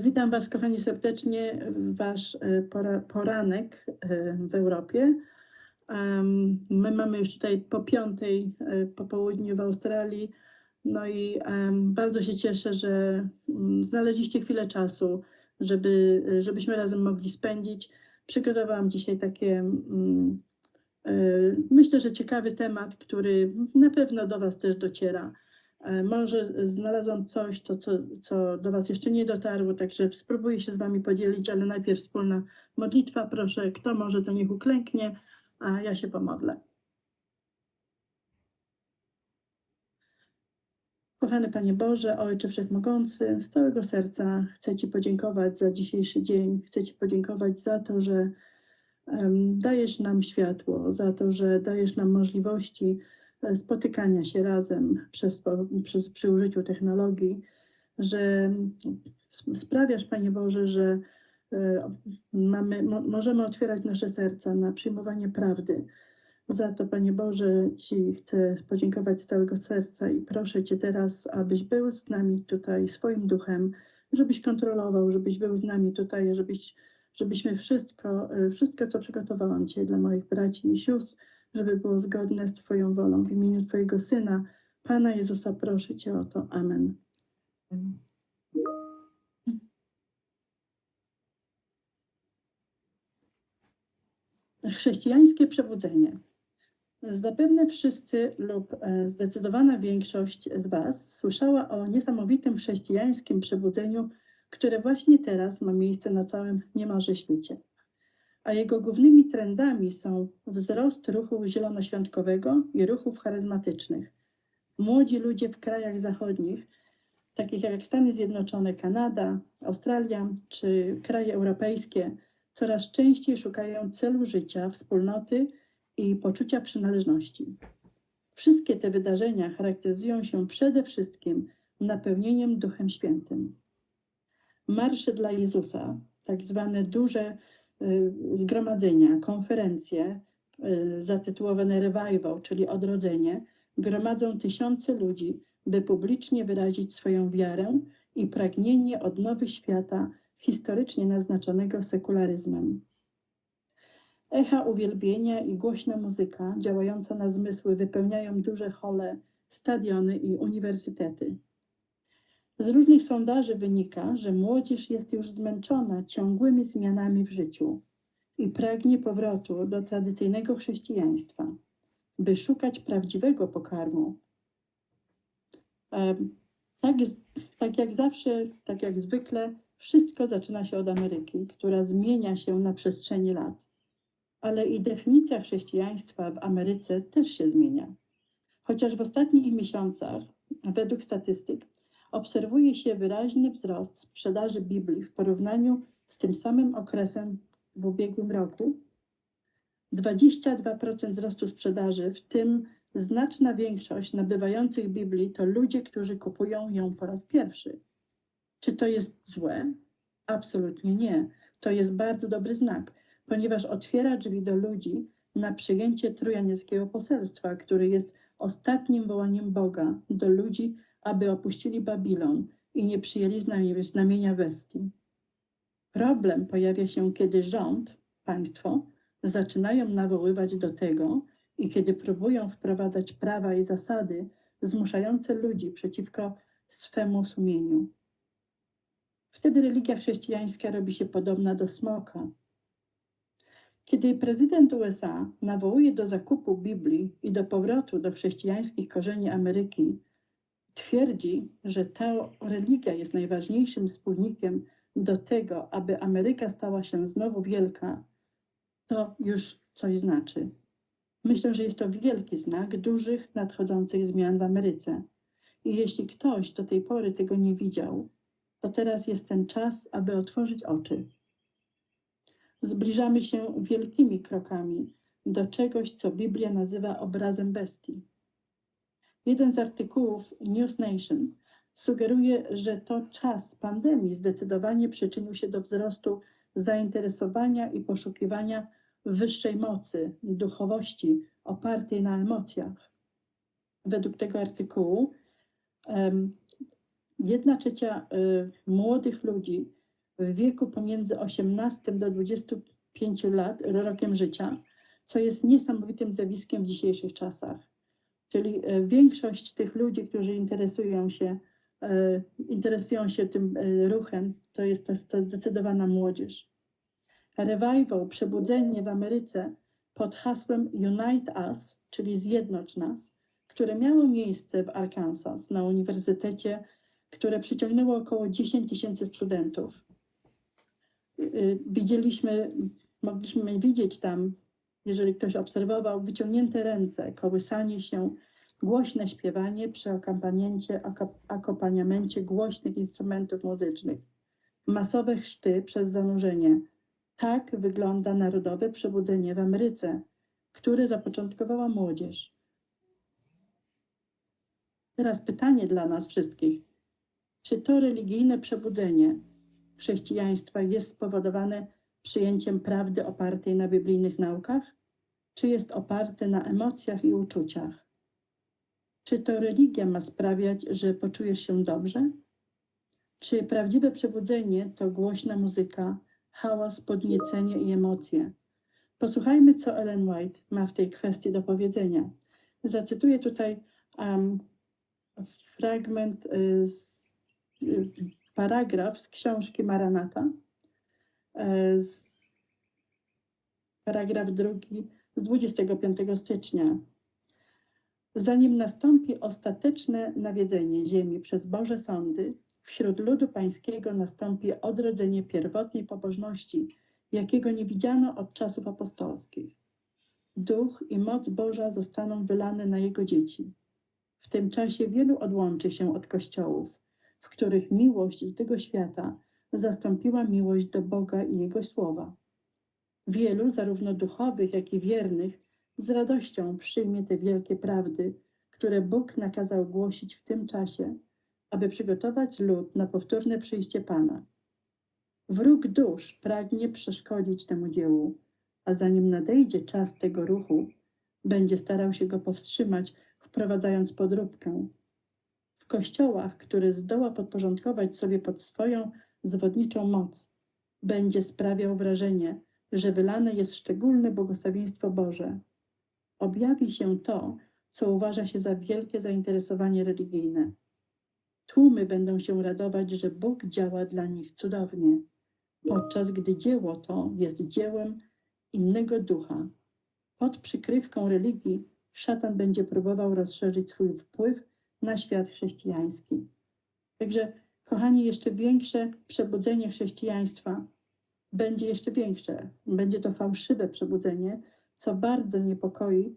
Witam Was, kochani, serdecznie w Wasz e, pora, poranek e, w Europie. My mamy już tutaj po piątej e, po południu w Australii. No i bardzo się cieszę, że mm, znaleźliście chwilę czasu, żeby, żebyśmy razem mogli spędzić. Przygotowałam dzisiaj takie, mm, myślę, że ciekawy temat, który na pewno do Was też dociera. E, Może znalazłam coś, to, co, co do Was jeszcze nie dotarło, także spróbuję się z Wami podzielić, ale najpierw wspólna modlitwa. Proszę, kto może, to niech uklęknie, a ja się pomodlę. Kochany Panie Boże, Ojcze Wszechmogący, z całego serca chcę Ci podziękować za dzisiejszy dzień. Chcę Ci podziękować za to, że em, dajesz nam światło, za to, że dajesz nam możliwości spotykania się razem przez, przez, przy użyciu technologii, że sprawiasz, Panie Boże, że e, mamy, mo, możemy otwierać nasze serca na przyjmowanie prawdy. Za to, Panie Boże, Ci chcę podziękować z całego serca i proszę Cię teraz, abyś był z nami tutaj swoim duchem, żebyś kontrolował, żebyś był z nami tutaj, żebyś, żebyśmy wszystko, e, wszystko, co przygotowałam Cię dla moich braci i sióstr, żeby było zgodne z Twoją wolą. W imieniu Twojego Syna, Pana Jezusa, proszę Cię o to. Amen. Chrześcijańskie przebudzenie. Zapewne wszyscy lub e, zdecydowana większość z Was słyszała o niesamowitym chrześcijańskim przebudzeniu, które właśnie teraz ma miejsce na całym niemalże świecie. A jego głównymi trendami są wzrost ruchu zielonoświątkowego i ruchów charyzmatycznych. Młodzi ludzie w krajach zachodnich, takich jak Stany Zjednoczone, Kanada, Australia czy kraje europejskie, coraz częściej szukają celu życia, wspólnoty i poczucia przynależności. Wszystkie te wydarzenia charakteryzują się przede wszystkim napełnieniem Duchem Świętym. Marsze dla Jezusa, tak zwane duże zgromadzenia, konferencje y, zatytułowane Revival, czyli odrodzenie, gromadzą tysiące ludzi, by publicznie wyrazić swoją wiarę i pragnienie odnowy świata historycznie naznaczonego sekularyzmem. Echa uwielbienia i głośna muzyka działająca na zmysły wypełniają duże hole, stadiony i uniwersytety. Z różnych sondaży wynika, że młodzież jest już zmęczona ciągłymi zmianami w życiu i pragnie powrotu do tradycyjnego chrześcijaństwa, by szukać prawdziwego pokarmu. Tak, jest, tak jak zawsze, tak jak zwykle, wszystko zaczyna się od Ameryki, która zmienia się na przestrzeni lat ale i definicja chrześcijaństwa w Ameryce też się zmienia. Chociaż w ostatnich miesiącach, według statystyk, obserwuje się wyraźny wzrost sprzedaży Biblii w porównaniu z tym samym okresem w ubiegłym roku, 22% wzrostu sprzedaży, w tym znaczna większość nabywających Biblii to ludzie, którzy kupują ją po raz pierwszy. Czy to jest złe? Absolutnie nie. To jest bardzo dobry znak ponieważ otwiera drzwi do ludzi na przyjęcie trójanieckiego poselstwa, który jest ostatnim wołaniem Boga do ludzi, aby opuścili Babilon i nie przyjęli znamie- znamienia bestii. Problem pojawia się, kiedy rząd, państwo zaczynają nawoływać do tego i kiedy próbują wprowadzać prawa i zasady zmuszające ludzi przeciwko swemu sumieniu. Wtedy religia chrześcijańska robi się podobna do smoka, kiedy prezydent USA nawołuje do zakupu Biblii i do powrotu do chrześcijańskich korzeni Ameryki, twierdzi, że ta religia jest najważniejszym spójnikiem do tego, aby Ameryka stała się znowu wielka, to już coś znaczy. Myślę, że jest to wielki znak dużych nadchodzących zmian w Ameryce. I jeśli ktoś do tej pory tego nie widział, to teraz jest ten czas, aby otworzyć oczy zbliżamy się wielkimi krokami do czegoś, co Biblia nazywa obrazem bestii. Jeden z artykułów News Nation sugeruje, że to czas pandemii zdecydowanie przyczynił się do wzrostu zainteresowania i poszukiwania wyższej mocy, duchowości opartej na emocjach. Według tego artykułu, jedna trzecia y, młodych ludzi w wieku pomiędzy 18 do 25 lat rokiem życia, co jest niesamowitym zjawiskiem w dzisiejszych czasach. Czyli e, większość tych ludzi, którzy interesują się, e, interesują się tym e, ruchem, to jest to, to zdecydowana młodzież. Revival, przebudzenie w Ameryce pod hasłem Unite Us, czyli Zjednocz nas, które miało miejsce w Arkansas na uniwersytecie, które przyciągnęło około 10 tysięcy studentów. Y, Widzieliśmy, mogliśmy widzieć tam, jeżeli ktoś obserwował, wyciągnięte ręce, kołysanie się, głośne śpiewanie przy akompaniencie, akompaniamencie głośnych instrumentów muzycznych, masowe chrzty przez zanurzenie. Tak wygląda narodowe przebudzenie w Ameryce, które zapoczątkowała młodzież. Teraz pytanie dla nas wszystkich. Czy to religijne przebudzenie chrześcijaństwa jest spowodowane przyjęciem prawdy opartej na biblijnych naukach, czy jest oparte na emocjach i uczuciach? Czy to religia ma sprawiać, że poczujesz się dobrze? Czy prawdziwe przebudzenie to głośna muzyka, hałas, podniecenie i emocje? Posłuchajmy, co Ellen White ma w tej kwestii do powiedzenia. Zacytuję tutaj um, fragment, y, z, y, paragraf z książki Maranata, z, paragraf drugi z 25 stycznia. Zanim nastąpi ostateczne nawiedzenie ziemi przez Boże sądy, wśród ludu pańskiego nastąpi odrodzenie pierwotnej pobożności, jakiego nie widziano od czasów apostolskich. Duch i moc Boża zostaną wylane na jego dzieci. W tym czasie wielu odłączy się od kościołów, w których miłość do tego świata zastąpiła miłość do Boga i Jego słowa. Wielu, zarówno duchowych, jak i wiernych, z radością przyjmie te wielkie prawdy, które Bóg nakazał głosić w tym czasie, aby przygotować lud na powtórne przyjście Pana. Wróg dusz pragnie przeszkodzić temu dziełu, a zanim nadejdzie czas tego ruchu, będzie starał się go powstrzymać, wprowadzając podróbkę. W kościołach, które zdoła podporządkować sobie pod swoją zwodniczą moc, będzie sprawiał wrażenie, że wylane jest szczególne błogosławieństwo Boże. Objawi się to, co uważa się za wielkie zainteresowanie religijne. Tłumy będą się radować, że Bóg działa dla nich cudownie, podczas gdy dzieło to jest dziełem innego ducha. Pod przykrywką religii szatan będzie próbował rozszerzyć swój wpływ na świat chrześcijański. Także, kochani, jeszcze większe przebudzenie chrześcijaństwa będzie jeszcze większe. Będzie to fałszywe przebudzenie, co bardzo niepokoi.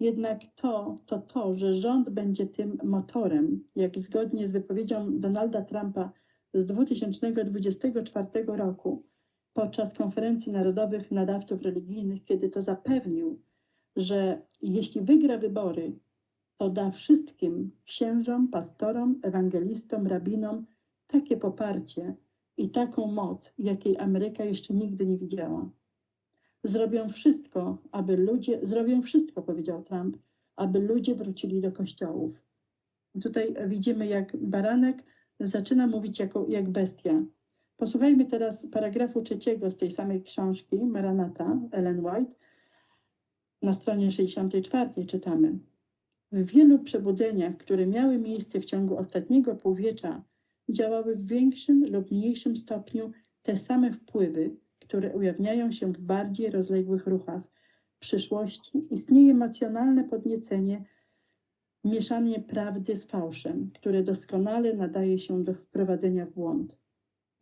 Jednak to, to to, że rząd będzie tym motorem, jak zgodnie z wypowiedzią Donalda Trumpa z 2024 roku podczas konferencji narodowych nadawców religijnych, kiedy to zapewnił, że jeśli wygra wybory, to da wszystkim księżom, pastorom, ewangelistom, rabinom takie poparcie i taką moc, jakiej Ameryka jeszcze nigdy nie widziała. Zrobią wszystko, aby ludzie, zrobią wszystko, powiedział Trump, aby ludzie wrócili do kościołów. Tutaj widzimy, jak baranek zaczyna mówić jako, jak bestia. Posłuchajmy teraz paragrafu trzeciego z tej samej książki, Maranata, Ellen White. Na stronie 64 czytamy. W wielu przebudzeniach, które miały miejsce w ciągu ostatniego półwiecza, działały w większym lub mniejszym stopniu te same wpływy, które ujawniają się w bardziej rozległych ruchach. W przyszłości istnieje emocjonalne podniecenie, mieszanie prawdy z fałszem, które doskonale nadaje się do wprowadzenia w błąd.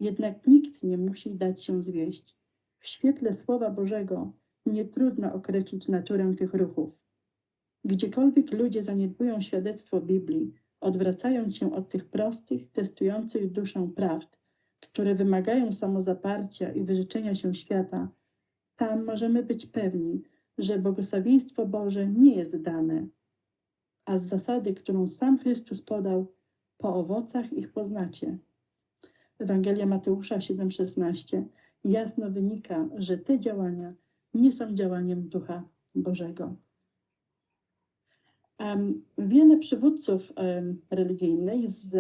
Jednak nikt nie musi dać się zwieść. W świetle Słowa Bożego nie trudno określić naturę tych ruchów. Gdziekolwiek ludzie zaniedbują świadectwo Biblii, odwracając się od tych prostych, testujących duszę prawd, które wymagają samozaparcia i wyrzeczenia się świata, tam możemy być pewni, że błogosławieństwo Boże nie jest dane, a z zasady, którą sam Chrystus podał, po owocach ich poznacie. Ewangelia Mateusza 7,16 jasno wynika, że te działania nie są działaniem Ducha Bożego. Wiele przywódców religijnych z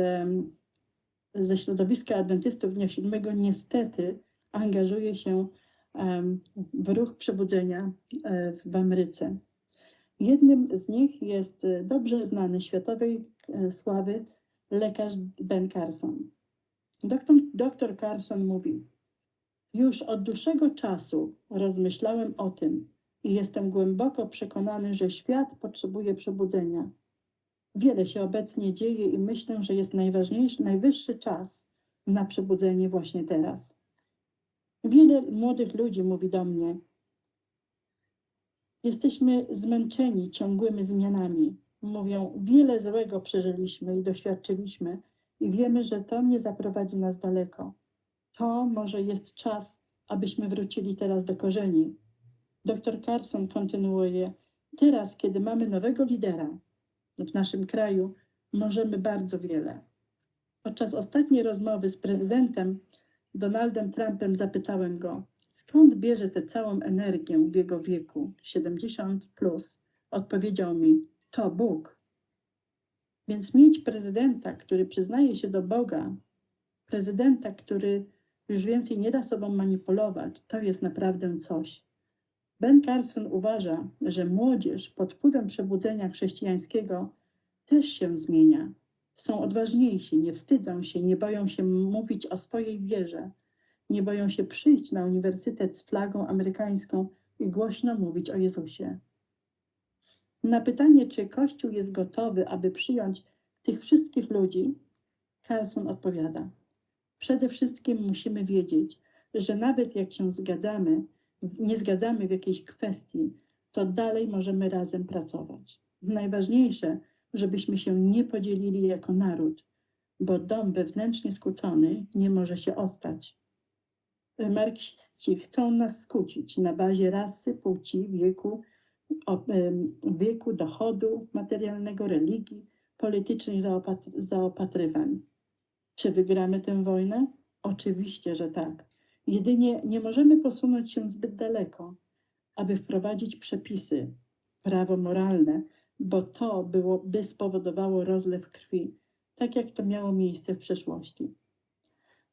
ze środowiska adwentystów dnia siódmego niestety angażuje się w ruch przebudzenia e, w Ameryce. Jednym z nich jest e, dobrze znany światowej e, sławy lekarz Ben Carson. Doktor, doktor Carson mówi: Już od dłuższego czasu rozmyślałem o tym i jestem głęboko przekonany, że świat potrzebuje przebudzenia. Wiele się obecnie dzieje i myślę, że jest najważniejszy, najwyższy czas na przebudzenie właśnie teraz. Wiele młodych ludzi mówi do mnie: Jesteśmy zmęczeni ciągłymi zmianami. Mówią, wiele złego przeżyliśmy i doświadczyliśmy, i wiemy, że to nie zaprowadzi nas daleko. To może jest czas, abyśmy wrócili teraz do korzeni. Dr Carson kontynuuje: Teraz, kiedy mamy nowego lidera w naszym kraju, możemy bardzo wiele. Podczas ostatniej rozmowy z prezydentem Donaldem Trumpem zapytałem go, skąd bierze tę całą energię w jego wieku 70 plus. Odpowiedział mi: To Bóg. Więc mieć prezydenta, który przyznaje się do Boga, prezydenta, który już więcej nie da sobą manipulować, to jest naprawdę coś. Ben Carson uważa, że młodzież pod wpływem przebudzenia chrześcijańskiego też się zmienia. Są odważniejsi, nie wstydzą się, nie boją się mówić o swojej wierze, nie boją się przyjść na uniwersytet z flagą amerykańską i głośno mówić o Jezusie. Na pytanie, czy Kościół jest gotowy, aby przyjąć tych wszystkich ludzi, Carson odpowiada: Przede wszystkim musimy wiedzieć, że nawet jak się zgadzamy, nie zgadzamy w jakiejś kwestii, to dalej możemy razem pracować. Najważniejsze, żebyśmy się nie podzielili jako naród, bo dom wewnętrznie skłócony nie może się ostać. Marksiści chcą nas skłócić na bazie rasy, płci, wieku, wieku, dochodu materialnego, religii, politycznych zaopatr- zaopatrywań. Czy wygramy tę wojnę? Oczywiście, że tak. Jedynie nie możemy posunąć się zbyt daleko, aby wprowadzić przepisy, prawo moralne, bo to było, by spowodowało rozlew krwi, tak jak to miało miejsce w przeszłości.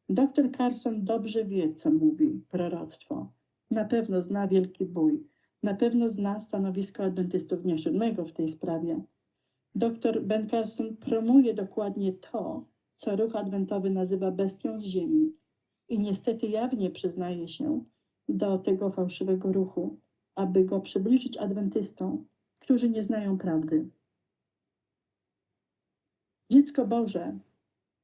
Doktor Carson dobrze wie, co mówi proroctwo. Na pewno zna wielki bój. Na pewno zna stanowisko adwentystów dnia siódmego w tej sprawie. Dr Ben Carson promuje dokładnie to, co ruch adwentowy nazywa bestią z ziemi i niestety jawnie przyznaje się do tego fałszywego ruchu, aby go przybliżyć adwentystom, którzy nie znają prawdy. Dziecko Boże,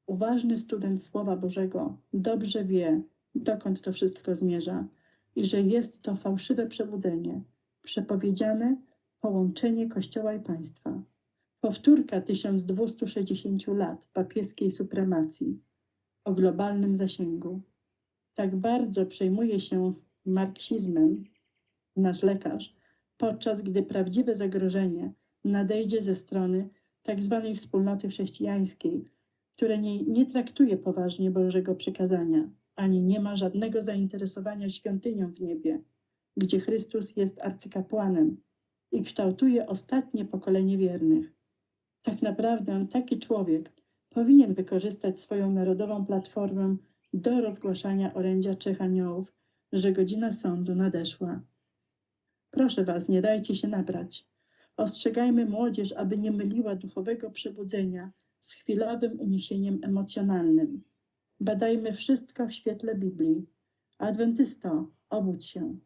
uważny student Słowa Bożego, dobrze wie, dokąd to wszystko zmierza i że jest to fałszywe przebudzenie, przepowiedziane połączenie Kościoła i państwa. Powtórka 1260 lat papieskiej supremacji o globalnym zasięgu. Tak bardzo przejmuje się marksizmem nasz lekarz, podczas gdy prawdziwe zagrożenie nadejdzie ze strony tzw. wspólnoty chrześcijańskiej, które nie, nie traktuje poważnie Bożego przekazania, ani nie ma żadnego zainteresowania świątynią w niebie, gdzie Chrystus jest arcykapłanem i kształtuje ostatnie pokolenie wiernych. Tak naprawdę taki człowiek powinien wykorzystać swoją narodową platformę do rozgłaszania orędzia trzech aniołów, że godzina sądu nadeszła. Proszę Was, nie dajcie się nabrać. Ostrzegajmy młodzież, aby nie myliła duchowego przebudzenia z chwilowym uniesieniem emocjonalnym. Badajmy wszystko w świetle Biblii. Adwentysto, obudź się.